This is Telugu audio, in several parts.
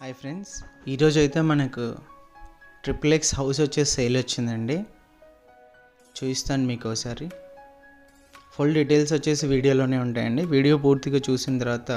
హాయ్ ఫ్రెండ్స్ ఈరోజు అయితే మనకు ట్రిపుల్ ఎక్స్ హౌస్ వచ్చేసి సేల్ వచ్చిందండి. చూపిస్తాను మీకు ఒకసారి ఫుల్ డీటెయిల్స్ వచ్చేసి వీడియోలోనే ఉంటాయండి. వీడియో పూర్తిగా చూసిన తర్వాత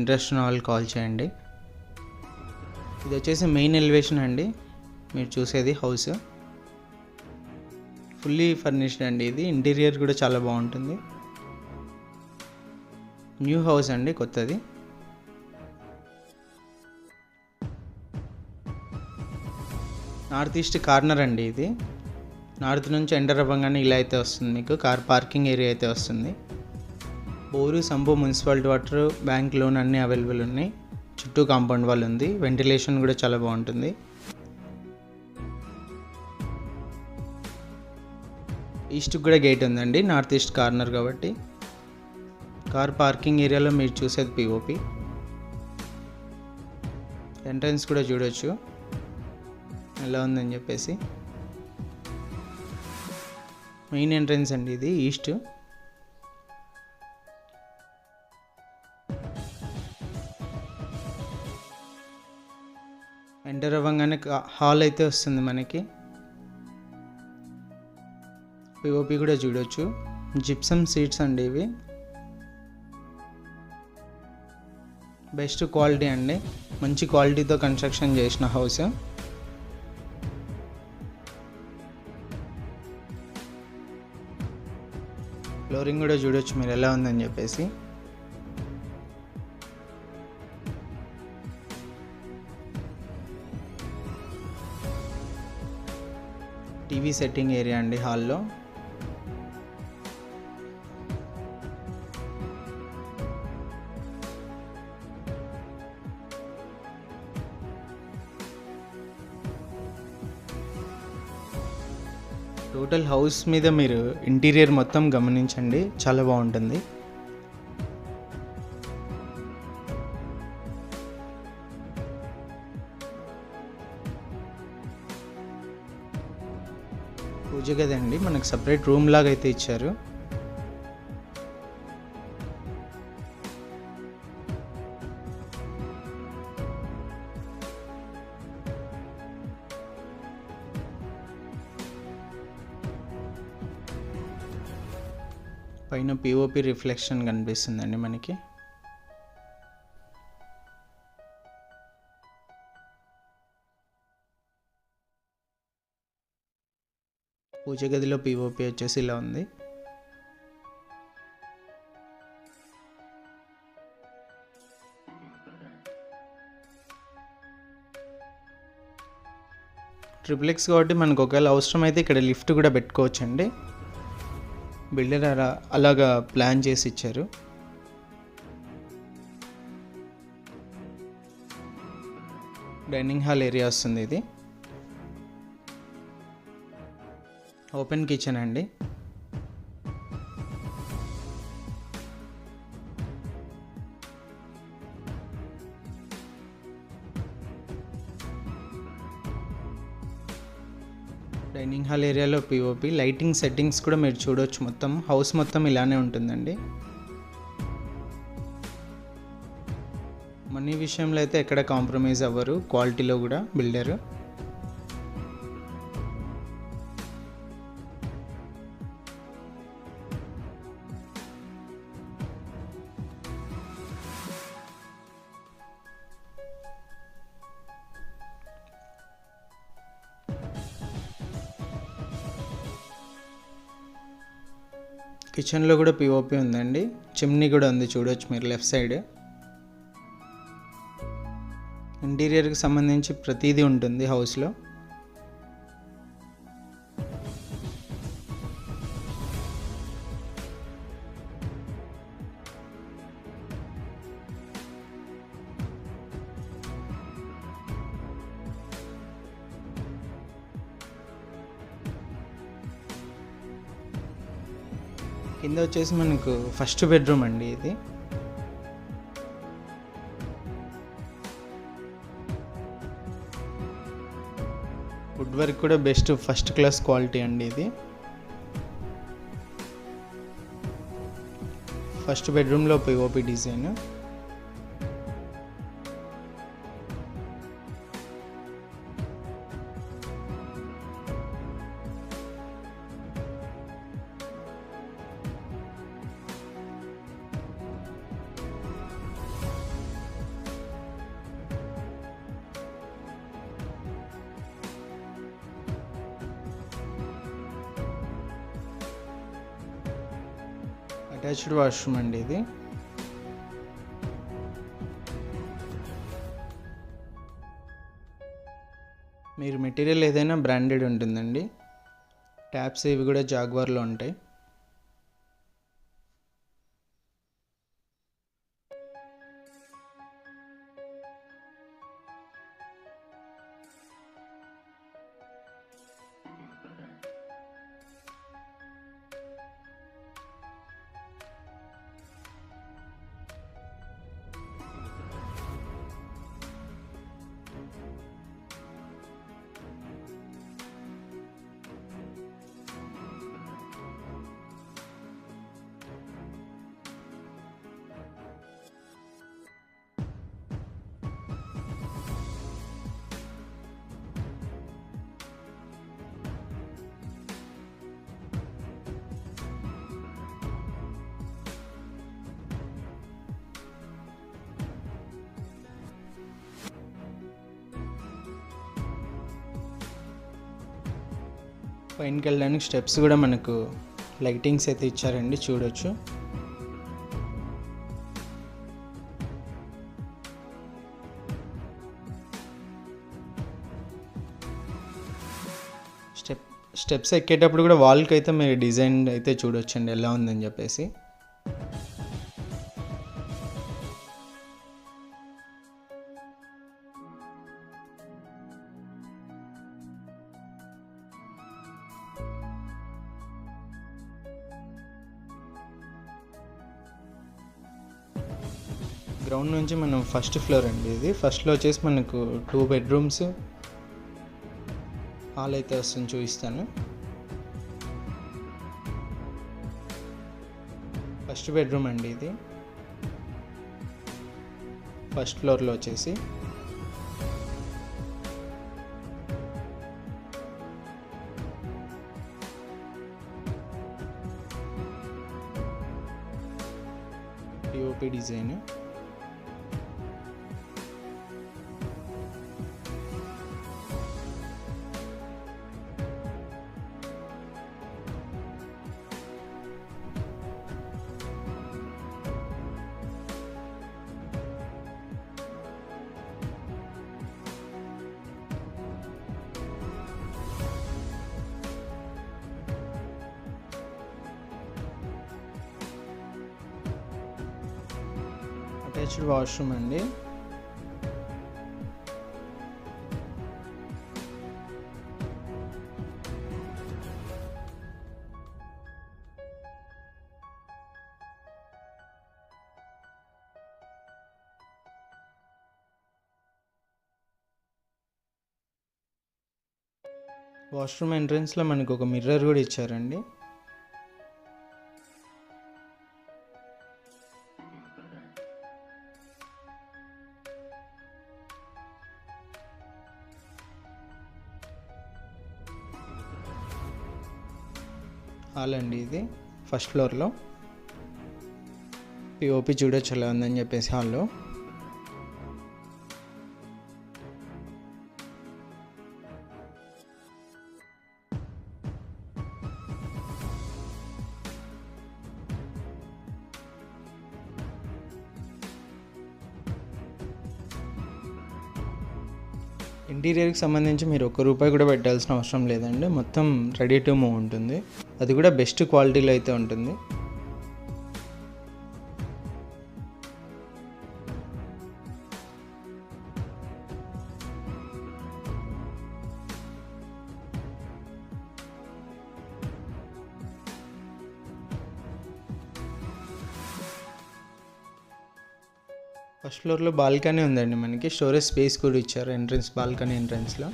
ఇంట్రెస్ట్ ఉన్న వాళ్ళు కాల్ చేయండి. ఇది వచ్చేసి మెయిన్ ఎలివేషన్ అండి. మీరు చూసేది హౌస్ ఫుల్లీ ఫర్నిష్డ్ అండి ఇది. ఇంటీరియర్ కూడా చాలా బాగుంటుంది. న్యూ హౌస్ అండి కొత్తది. నార్త్ ఈస్ట్ కార్నర్ అండి ఇది. నార్త్ నుంచి ఎంటర్ అవ్వగానే ఇలా అయితే వస్తుంది మీకు. కార్ పార్కింగ్ ఏరియా అయితే వస్తుంది. బోరు సంబో మున్సిపాలిటీ వాటర్ బ్యాంక్ లోన్ అన్నీ అవైలబుల్ ఉన్నాయి. చుట్టూ కాంపౌండ్ వాల్ ఉంది. వెంటిలేషన్ కూడా చాలా బాగుంటుంది. ఈస్ట్కి కూడా గేట్ ఉందండి. నార్త్ ఈస్ట్ కార్నర్ కాబట్టి. కార్ పార్కింగ్ ఏరియాలో మీరు చూసేది పిఓపి ఎంట్రన్స్ కూడా చూడొచ్చు. ఎలా ఉందని చెప్పేసి. మెయిన్ ఎంట్రన్స్ అండి ఇది ఈస్ట్. ఎంటర్ అవ్వగానే హాల్ అయితే వస్తుంది మనకి. పిఓపి కూడా చూడొచ్చు. జిప్సమ్ సీట్స్ అండి ఇవి. బెస్ట్ క్వాలిటీ అండి. మంచి క్వాలిటీతో కన్స్ట్రక్షన్ చేసిన హౌస్. ఫ్లోరింగ్ కూడా చూడొచ్చు మీరు ఎలా ఉందని చెప్పేసి. టీవీ సెట్టింగ్ ఏరియా అండి హాల్లో. టోటల్ హౌస్ మీద మీరు ఇంటీరియర్ మొత్తం గమనించండి. చాలా బాగుంటుంది. పూజ గది అండి. మనకు సపరేట్ రూమ్ లాగా అయితే ఇచ్చారు. పైన పిఓపి రిఫ్లెక్షన్ కనిపిస్తుందండి మనకి. పూజ గదిలో పిఓపి వచ్చేసి ఇలా ఉంది. ట్రిప్లెక్స్ కాబట్టి మనకు ఒకవేళ అవసరం అయితే ఇక్కడ లిఫ్ట్ కూడా పెట్టుకోవచ్చండి. బిల్డర్ అలా అలాగా ప్లాన్ చేసి ఇచ్చారు? డైనింగ్ హాల్ ఏరియా వస్తుంది ఇది. ఓపెన్ కిచెన్ అండి. డైనింగ్ హాల్ ఏరియాలో పిఓపి లైటింగ్ సెట్టింగ్స్ కూడా మీరు చూడొచ్చు. మొత్తం హౌస్ మొత్తం ఇలానే ఉంటుందండి. మనీ విషయంలో అయితే ఎక్కడ కాంప్రమైజ్ అవ్వరు. క్వాలిటీలో కూడా బిల్డరు. కిచెన్లో కూడా పిఓపి ఉందండి. చిమ్నీ కూడా ఉంది చూడొచ్చు మీరు లెఫ్ట్ సైడ్ ఇంటీరియర్కి సంబంధించి ప్రతిదీ ఉంటుంది హౌస్లో కింద వచ్చేసి మనకు ఫస్ట్ బెడ్రూమ్ అండి ఇది. వుడ్ వర్క్ కూడా బెస్ట్ ఫస్ట్ క్లాస్ క్వాలిటీ అండి ఇది. ఫస్ట్ బెడ్రూమ్లో పిఓపి డిజైన్ అటాచ్డ్ వాష్రూమ్ అండి ఇది. మీరు మెటీరియల్ ఏదైనా బ్రాండెడ్ ఉంటుందండి. ట్యాప్స్ ఇవి కూడా జాగ్వార్లో ఉంటాయి. పైనకి వెళ్ళడానికి స్టెప్స్ కూడా మనకు లైటింగ్స్ అయితే ఇచ్చారండి చూడొచ్చు. స్టెప్ స్టెప్స్ ఎక్కేటప్పుడు కూడా వాల్కి అయితే మీరు డిజైన్ అయితే చూడొచ్చండి ఎలా ఉందని చెప్పేసి. నుంచి మనం ఫస్ట్ ఫ్లోర్ అండి ఇది. ఫస్ట్లో వచ్చేసి మనకు టూ బెడ్రూమ్స్ హాల్ అయితే వస్తుంది చూపిస్తాను. ఫస్ట్ బెడ్రూమ్ అండి ఇది. ఫస్ట్ ఫ్లోర్లో వచ్చేసి. పిఓపి డిజైన్ అటాచ్డ్ వాష్రూమ్ అండి. వాష్రూమ్ ఎంట్రన్స్లో మనకు ఒక మిర్రర్ కూడా ఇచ్చారండి. హాల్ అండి ఇది ఫస్ట్ ఫ్లోర్లో పిఓపి చూడొచ్చు ఎలా ఉందని చెప్పేసి హాల్లో. ఇంటీరియర్కి సంబంధించి మీరు ఒక్క రూపాయి కూడా పెట్టాల్సిన అవసరం లేదండి. మొత్తం రెడీ టు మూవ్ ఉంటుంది. అది కూడా బెస్ట్ క్వాలిటీలో అయితే ఉంటుంది. ఫస్ట్ ఫ్లోర్లో బాల్కనీ ఉందండి మనకి. స్టోరేజ్ స్పేస్ కూడా ఇచ్చారు ఎంట్రన్స్ బాల్కనీ ఎంట్రన్స్లో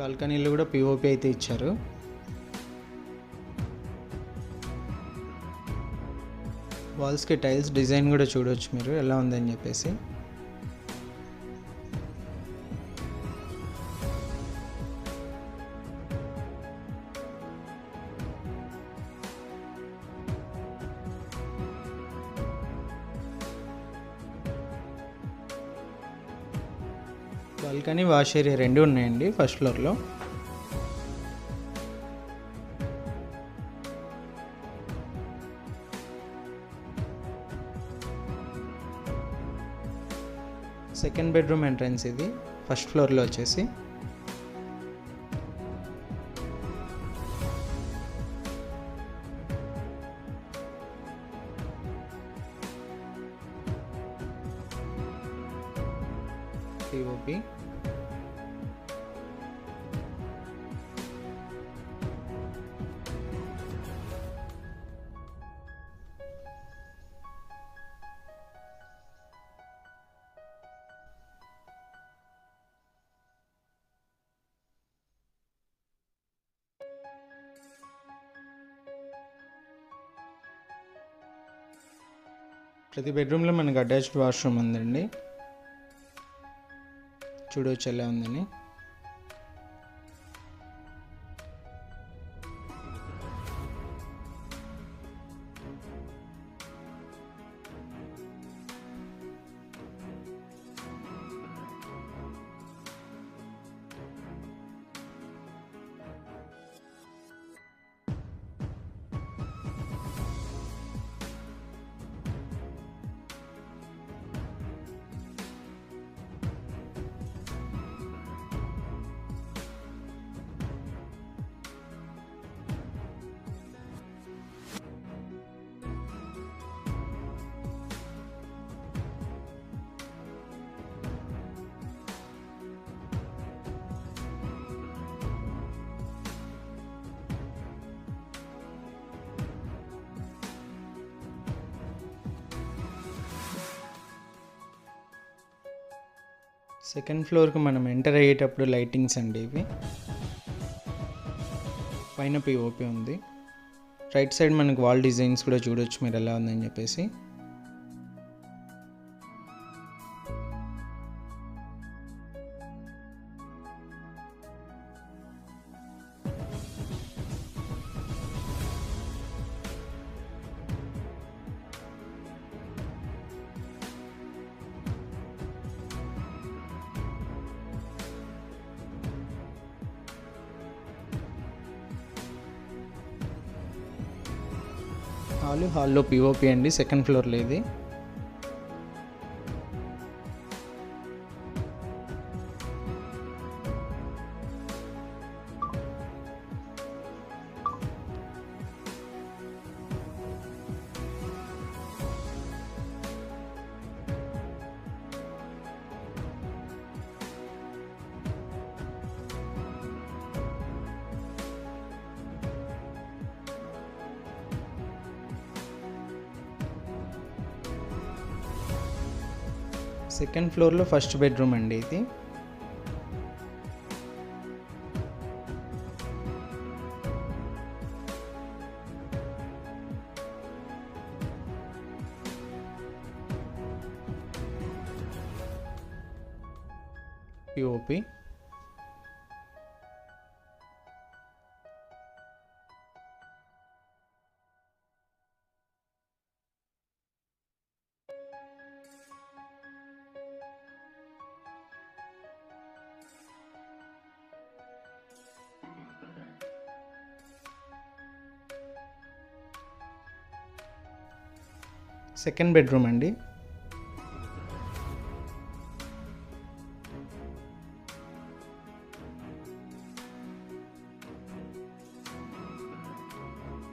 బాల్కనీలో కూడా పిఓపి అయితే ఇచ్చారు. వాల్స్కి టైల్స్ డిజైన్ కూడా చూడవచ్చు మీరు ఎలా ఉందని చెప్పేసి. బాల్కనీ వాష్ ఏరియా రెండు ఉన్నాయండి ఫస్ట్ ఫ్లోర్లో సెకండ్ బెడ్రూమ్ ఎంట్రన్స్ ఇది ఫస్ట్ ఫ్లోర్లో వచ్చేసి. ప్రతి బెడ్రూమ్లో మనకు అటాచ్డ్ వాష్రూమ్ ఉందండి. చూడవచ్చు ఎలా ఉందని. సెకండ్ ఫ్లోర్కి మనం ఎంటర్ అయ్యేటప్పుడు లైటింగ్స్ అండి ఇవి. పైన పిఓపి ఉంది. రైట్ సైడ్ మనకు వాల్ డిజైన్స్ కూడా చూడొచ్చు మీరు ఎలా ఉందని చెప్పేసి. హాల్ హాల్లో పిఓపి అండి. సెకండ్ ఫ్లోర్లో ఇది. సెకండ్ ఫ్లోర్లో ఫస్ట్ బెడ్రూమ్ అండి ఇది. పిఓపి సెకండ్ బెడ్రూమ్ అండి.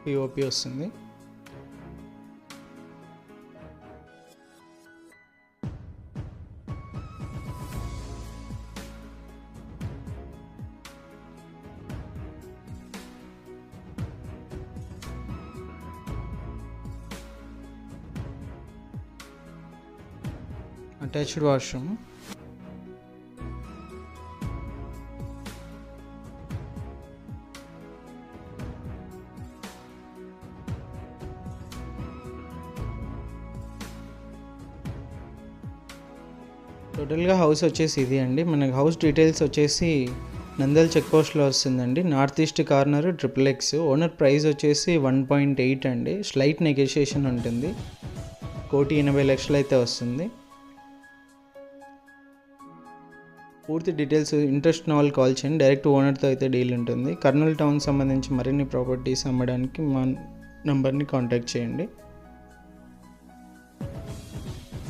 పిఓపి వస్తుంది. అటాచ్డ్ వాష్రూమ్ టోటల్గా హౌస్ వచ్చేసి ఇది అండి. మనకి హౌస్ డీటెయిల్స్ వచ్చేసి నందల్ చెక్ పోస్ట్లో వస్తుందండి. North east corner triple X. Owner price వచ్చేసి వన్ పాయింట్ ఎయిట్ అండి. స్లైట్ నెగోషియేషన్ ఉంటుంది. కోటి ఎనభై లక్షలు అయితే వస్తుంది. పూర్తి డీటెయిల్స్ ఇంట్రెస్ట్ ఉన్న వాళ్ళు కాల్ చేయండి. డైరెక్ట్ ఓనర్తో అయితే డీల్ ఉంటుంది. కర్నూలు టౌన్ సంబంధించి మరిన్ని ప్రాపర్టీస్ అమ్మడానికి మా నెంబర్ని కాంటాక్ట్ చేయండి.